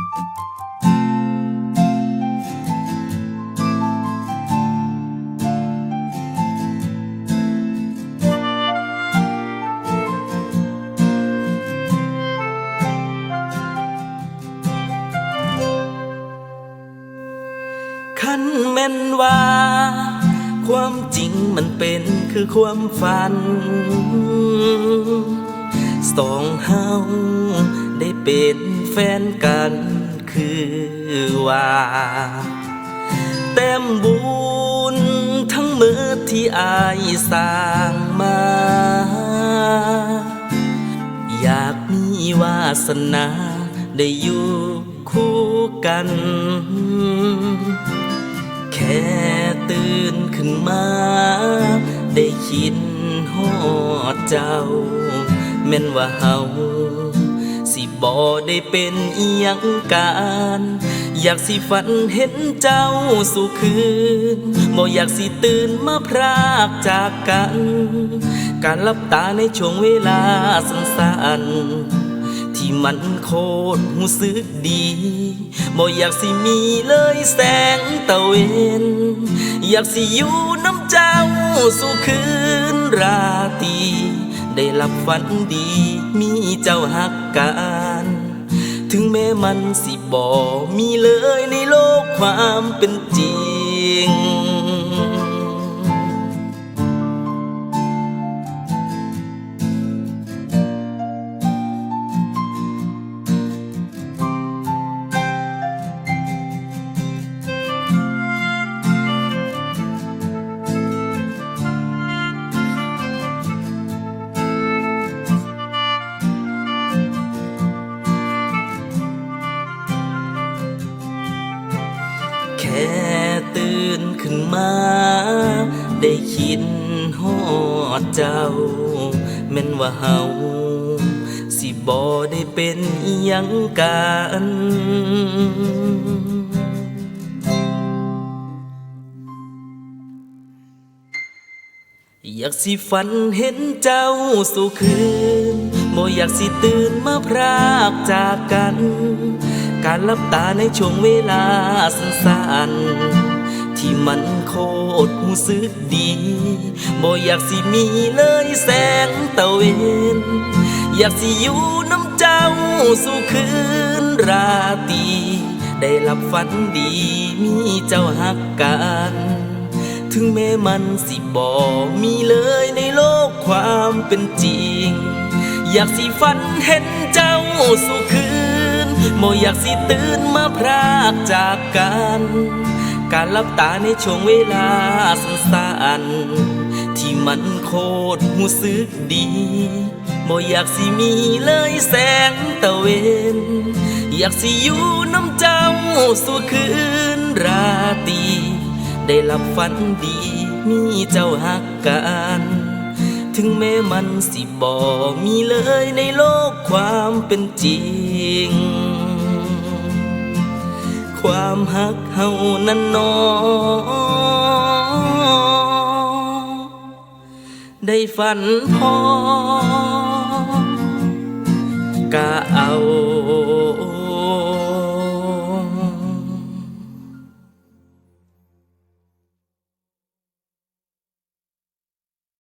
คันแม่นว่า ความจริงมันเป็นคือความฝัน สองเฮาได้เป็น ฟนกันคือว่าแต้มบุญทั้งมือที่อายสร้างมา อยากมีวาสนาได้อยู่คู่กัน แค่ตื่นขึ้นมา ได้คิดฮอดเจ้าแม่นว่าเฮา สิบ่ได้เป็นอียงการ อยากสิฝันเห็นเจ้าสู่คืนบ่อยากสิตื่นมาพรากจากกัน การลับตาในช่วงเวลาสั้นๆที่มันโคตรหูสึกดีบ่อยากสิมีเลยแสงตะเวนอยากสิอยู่น้ำเจ้าสู่คืนราตรี ได้หลับฝันดี มีเจ้าหักกัน ถึงแม้มันสิบ่มีเลยในโลกความเป็นจริง ค่ตื่นขึ้นมา ได้คิดฮอดเจ้าแม่นว่าเฮาสิบ่ได้เป็นอีหยังกันอยากสิฝันเห็นเจ้าสู่คืนบ่อยากสิตื่นมาพรากจากกัน การลับตาในช่วงเวลาสั้นๆ ที่มันโคตรหูสึกดีบ่อยากสิมีเลยแสงตะเวนอยากสิอยู่น้ำเจ้าสู่คืนราตรีได้หลับฝันดีมีเจ้าหักกันถึงแม้มันสิบ่มีเลยในโลกความเป็นจริง อยากสิฝันเห็นเจ้าสู่คืน บ่อยากสิตื่นมาพรากจากกัน การลับตาในช่วงเวลาสั้นๆที่มันโคตรหูสึกดีบ่อยากสิมีเลยแสงตะเวน อยากสิอยู่น้ำเจ้าสู่คืนราตรีได้หลับฝันดีมีเจ้าหักกัน ถึงแม้มันสิบ่มีเลยในโลกความเป็นจริง ความหักเฮานั้นนอได้ฝันพอกะเอา